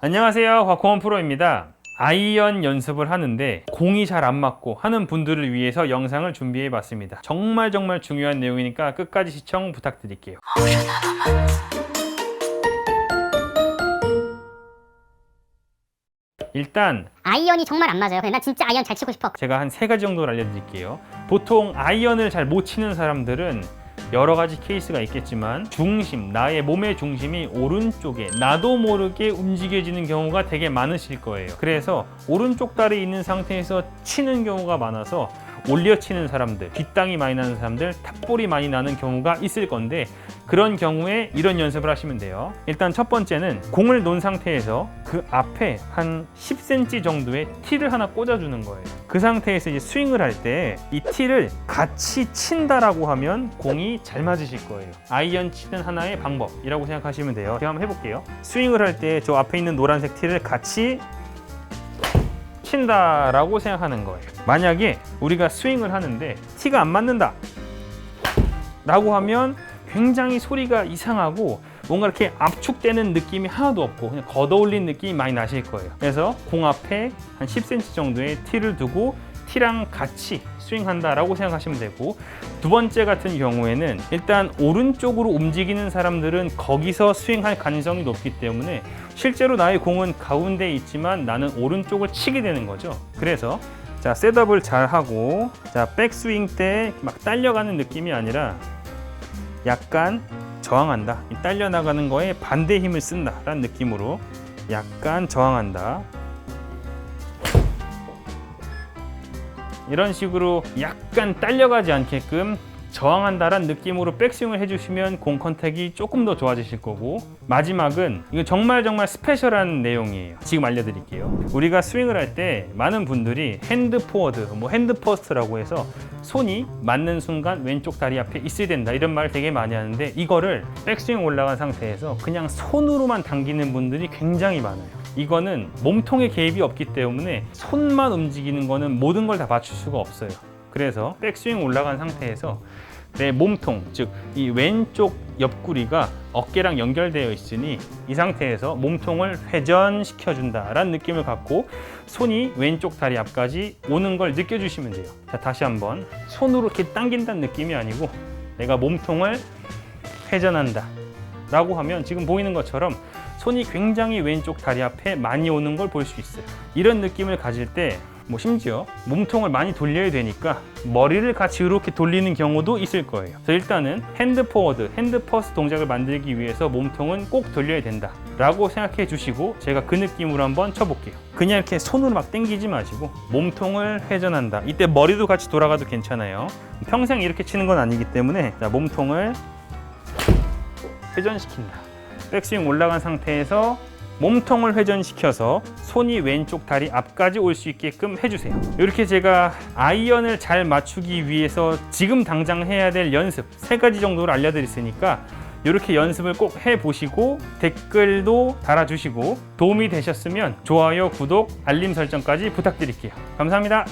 안녕하세요 곽홍원 프로입니다 아이언 연습을 하는데 공이 잘 안 맞고 하는 분들을 위해서 영상을 준비해 봤습니다 정말 정말 중요한 내용이니까 끝까지 시청 부탁드릴게요 일단 아이언이 정말 안 맞아요. 난 진짜 아이언 잘 치고 싶어. 제가 한 세 가지 정도를 알려드릴게요. 보통 아이언을 잘 못 치는 사람들은 여러 가지 케이스가 있겠지만 중심, 나의 몸의 중심이 오른쪽에 나도 모르게 움직여지는 경우가 되게 많으실 거예요. 그래서 오른쪽 다리 있는 상태에서 치는 경우가 많아서 올려 치는 사람들, 뒷땅이 많이 나는 사람들, 탑볼이 많이 나는 경우가 있을 건데 그런 경우에 이런 연습을 하시면 돼요. 일단 첫 번째는 공을 놓은 상태에서 그 앞에 한 10cm 정도의 티를 하나 꽂아주는 거예요. 그 상태에서 이제 스윙을 할 때 이 티를 같이 친다라고 하면 공이 잘 맞으실 거예요. 아이언 치는 하나의 방법이라고 생각하시면 돼요. 제가 한번 해볼게요. 스윙을 할 때 저 앞에 있는 노란색 티를 같이 친다라고 생각하는 거예요. 만약에 우리가 스윙을 하는데 티가 안 맞는다. 라고 하면 굉장히 소리가 이상하고 뭔가 이렇게 압축되는 느낌이 하나도 없고 그냥 걷어올린 느낌이 많이 나실 거예요. 그래서 공 앞에 한 10cm 정도의 티를 두고 티랑 같이 스윙한다라고 생각하시면 되고 두 번째 같은 경우에는 일단 오른쪽으로 움직이는 사람들은 거기서 스윙할 가능성이 높기 때문에 실제로 나의 공은 가운데에 있지만 나는 오른쪽을 치게 되는 거죠. 그래서 자 셋업을 잘 하고 자 백스윙 때 막 딸려가는 느낌이 아니라 약간 저항한다. 이 딸려 나가는 거에 반대 힘을 쓴다라는 느낌으로 약간 저항한다. 이런 식으로 약간 딸려가지 않게끔 저항한다란 느낌으로 백스윙을 해주시면 공 컨택이 조금 더 좋아지실 거고 마지막은 이거 정말 정말 스페셜한 내용이에요. 지금 알려드릴게요. 우리가 스윙을 할 때 많은 분들이 핸드 포워드 뭐 핸드 퍼스트라고 해서 손이 맞는 순간 왼쪽 다리 앞에 있어야 된다 이런 말을 되게 많이 하는데 이거를 백스윙 올라간 상태에서 그냥 손으로만 당기는 분들이 굉장히 많아요. 이거는 몸통에 개입이 없기 때문에 손만 움직이는 거는 모든 걸 다 맞출 수가 없어요 그래서 백스윙 올라간 상태에서 내 몸통, 즉 이 왼쪽 옆구리가 어깨랑 연결되어 있으니 이 상태에서 몸통을 회전시켜 준다라는 느낌을 갖고 손이 왼쪽 다리 앞까지 오는 걸 느껴 주시면 돼요. 자, 다시 한번 손으로 이렇게 당긴다는 느낌이 아니고 내가 몸통을 회전한다. 라고 하면 지금 보이는 것처럼 손이 굉장히 왼쪽 다리 앞에 많이 오는 걸 볼 수 있어요. 이런 느낌을 가질 때 뭐 심지어 몸통을 많이 돌려야 되니까 머리를 같이 이렇게 돌리는 경우도 있을 거예요. 그래서 일단은 핸드 포워드, 핸드 퍼스 동작을 만들기 위해서 몸통은 꼭 돌려야 된다. 라고 생각해 주시고 제가 그 느낌으로 한번 쳐볼게요. 그냥 이렇게 손으로 막 당기지 마시고 몸통을 회전한다. 이때 머리도 같이 돌아가도 괜찮아요. 평생 이렇게 치는 건 아니기 때문에 자, 몸통을 회전시킨다. 백스윙 올라간 상태에서 몸통을 회전시켜서 손이 왼쪽 다리 앞까지 올 수 있게끔 해주세요. 이렇게 제가 아이언을 잘 맞추기 위해서 지금 당장 해야 될 연습 세 가지 정도를 알려드렸으니까 이렇게 연습을 꼭 해보시고 댓글도 달아주시고 도움이 되셨으면 좋아요, 구독, 알림 설정까지 부탁드릴게요. 감사합니다.